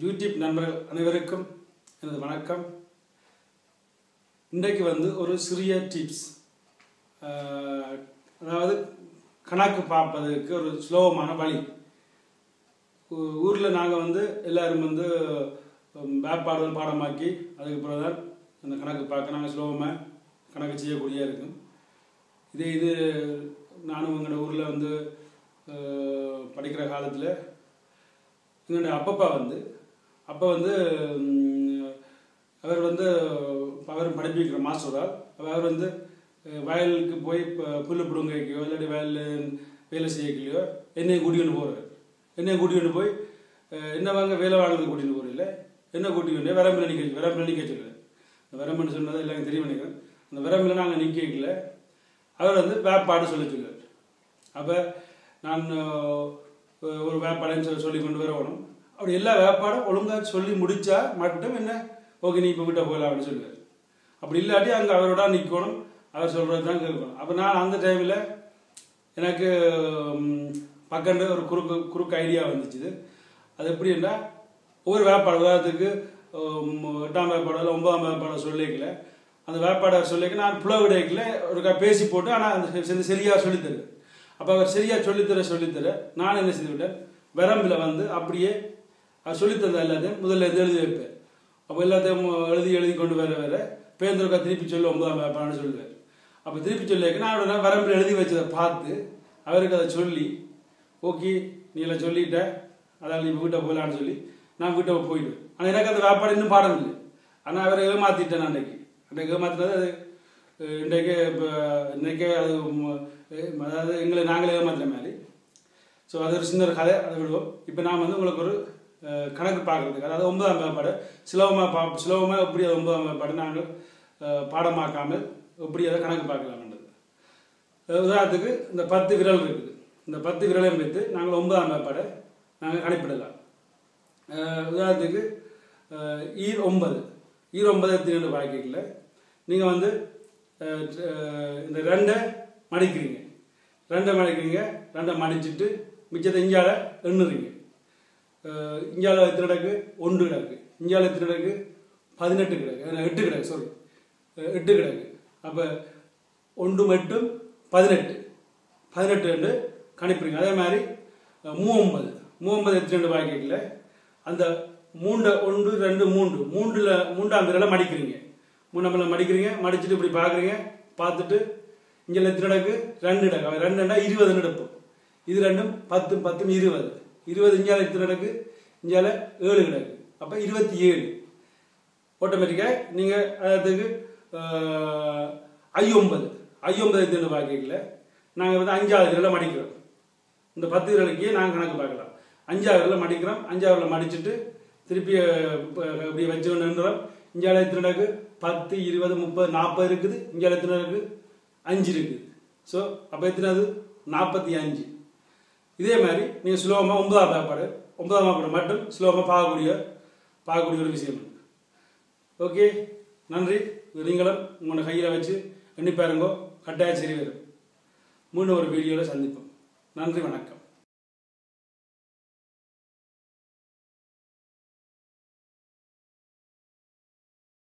YouTube நண்பர்கள் அனைவருக்கும் எனது வணக்கம். இன்றைக்கு வந்து ஒரு சிறிய டிப்ஸ் அதாவது கணக்கு பார்ப்பதற்கு ஒரு சுலபமான வழி. ஊரில் நாங்கள் வந்து எல்லோரும் வந்து வேப்பாடுகள் பாடமாக்கி அதுக்கு பிறகு தான் அந்த கணக்கு பார்க்க நாங்கள் சுலபமாக கணக்கு செய்யக்கூடிய இருக்கும். இதே இது நானும் எங்களோட ஊரில் வந்து படிக்கிற காலத்தில் எங்களுடைய அப்பப்பா வந்து அப்போ வந்து அவர் வந்து அவர் படிப்பிக்கிற மாஸ்டராக அவர் வந்து வயலுக்கு போய் இப்போ புல்லு பிடுங்கைக்கோ இல்லாட்டி வயலில் வேலை செய்யக்கலையோ என்னையும் கூட்டிகிட்டு போகிறார் என்னையும் கூட்டிகிட்டு போய் என்ன வாங்க வேலை வாங்குறது கூட்டிகிட்டு போகிறீங்கள என்ன கூட்டிகிட்டு வரம்பில் நிற்க வரம்பில் நிற்க சொல்லுவார் அந்த வரம்புன்னு சொன்னதை எல்லாரும் தெரியும் நினைக்கிறேன் அந்த வரம்பில் நாங்கள் நிற்கல அவர் வந்து வேப்பாடு சொல்ல சொல்லுவார் அப்போ நான் ஒரு வேப்பாடுன்னு சொல்லி சொல்லி கொண்டு வரணும் அப்படி எல்லா வேப்பாடும் ஒழுங்காக சொல்லி முடித்தா மட்டும் என்ன? ஓகே நீ இப்போ வீட்டை போகலாம் அப்படின்னு சொல்லுவார். அப்படி இல்லாட்டி அங்கே அவரோட நிற்கணும் அவர் சொல்கிறது தான் கேட்கணும். அப்போ நான் அந்த டைமில் எனக்கு பக்கண்டு ஒரு குறுக்கு குறுக்கு ஐடியா வந்துச்சு அது எப்படின்னா ஒவ்வொரு வேப்பாடு உதாரணத்துக்கு எட்டாம் வேப்பாடு இல்லை ஒன்பதாம் வேப்பாடு சொல்லிக்கல. அந்த வேப்பாடை சொல்லிக்க நான் புலவு கிடைக்கல ஒருக்கா பேசி போட்டு ஆனால் அந்த சரியாக சொல்லித்தருவேன் அப்போ அவர் சரியாக சொல்லித்தர சொல்லித்தர நான் என்ன செய்து விட்டேன் வரம்பில் வந்து அப்படியே அவர் சொல்லித்தந்தா எல்லாத்தையும் முதல்ல இருந்து எழுதி வைப்பேன். அப்போ எல்லாத்தையும் எழுதி எழுதி கொண்டு வர வர பேருந்தருக்கா திருப்பி சொல்லு ஒன்பதாம் வேப்பான்னு சொல்லுவார். அப்போ திருப்பி சொல்லியிருக்க நான் உடனே வரம்பில் எழுதி வச்சதை பார்த்து அவருக்கு அதை சொல்லி ஓகே நீ எல்லாம் சொல்லிட்ட அதான் நீ வீட்டை போகலான்னு சொல்லி நான் வீட்டை போயிடுவேன். ஆனால் எனக்கு அந்த வேப்பாடு இன்னும் பாடம் இல்லை. ஆனால் அவரை ஏமாத்திட்டேன் நான் அன்றைக்கு அன்றைக்கு ஏமாத்தினது அது இன்றைக்கு இப்போ இன்றைக்கே அது அதாவது எங்களை நாங்களே ஏமாத்துற மாதிரி. ஸோ அது ஒரு சின்ன ஒரு கதை அதை விடுவோம். இப்போ நான் வந்து உங்களுக்கு ஒரு கணக்கு பார்க்குறதுக்கு. அதாவது ஒன்பதாம் மேம்பாடு சுலபமாக பா சுலபமாக எப்படி அது ஒன்பதாம் மேம்பாடு நாங்கள் பாடமாக்காமல் எப்படி அதை கணக்கு பார்க்கலாம்ன்றது உதாரணத்துக்கு இந்த பத்து விரல் இருக்குது. இந்த பத்து விரலையும் வைத்து நாங்கள் ஒன்பதாம் மேம்பாடை நாங்கள் கணிப்பிடலாம் உதாரணத்துக்கு ஈர் ஒன்பது. ஈர் ஒன்பது ரெண்டு பாக்கிக்கல நீங்கள் வந்து இந்த ரெண்டை மடிக்கிறீங்க. ரெண்டை மடிக்கிறீங்க ரெண்டை மடிச்சிட்டு மிச்சத்தை இஞ்சால எண்ணுறீங்க. இந்தியாவில் எத்தனை கிடக்கு? ஒன்று கிடக்கு. இந்தியாவில் எத்தனை கிடக்கு? பதினெட்டு கிடக்கு. எட்டு கிடக்கு சாரி எட்டு கிடக்கு. அப்போ ஒன்று எட்டும் பதினெட்டு. பதினெட்டு ரெண்டு கணிப்பிடுங்க. அதே மாதிரி மூவம்பது. மூவம்பது எத்தனை ரெண்டு பாக்கெட்டில் அந்த மூண்ட ஒன்று ரெண்டு மூன்று. மூன்றில் மூன்றாம் விரலை மடிக்கிறீங்க. மூணாம் மடிக்கிறீங்க மடிச்சுட்டு இப்படி பார்க்குறீங்க. பார்த்துட்டு இங்கே எத்தனை கிடக்கு? ரெண்டு கிடக்கு. ரெண்டுன்னா ரெண்டு ரெண்டா இருபது நடப்பு இது ரெண்டும் பத்து பத்தும் இருபது. இருபது இஞ்சால எத்தனை கிடக்கு? இஞ்சால ஏழு கிடக்கு. அப்போ இருபத்தி ஏழு. ஆட்டோமேட்டிக்காக நீங்கள் அதுக்கு ஐயொன்பது ஐயொன்பது எத்தனை பார்க்கல நாங்கள் வந்து அஞ்சாவது விரலை மடிக்கிறோம். இந்த பத்து விரலுக்கே நாங்கள் கணக்கு பார்க்கலாம். அஞ்சாவது விரலை மடிக்கிறோம். அஞ்சாவது மடிச்சுட்டு திருப்பி இப்படி வச்சு நின்றோம் இஞ்சால எத்தனை கிடக்கு? பத்து இருபது முப்பது நாற்பது இருக்குது. இஞ்சால எத்தனை இருக்குது? அஞ்சு இருக்குது. ஸோ அப்போ எத்தனை அது நாற்பத்தி அஞ்சு. இதே மாதிரி நீங்கள் சுலபமாக ஒன்பதாம் பேப்பாடு ஒன்பதாம் பேப்பாடு மட்டும் சுலபமாக பார்க்கக்கூடிய பார்க்கக்கூடிய ஒரு விஷயம் ஓகே? நன்றி. நீங்களும் உங்களோட கையில் வச்சு எண்ணி பாருங்கோ. கட்டாயம் சரி வரும் மீண்டும் ஒரு வீடியோவில் சந்திப்போம். நன்றி வணக்கம்.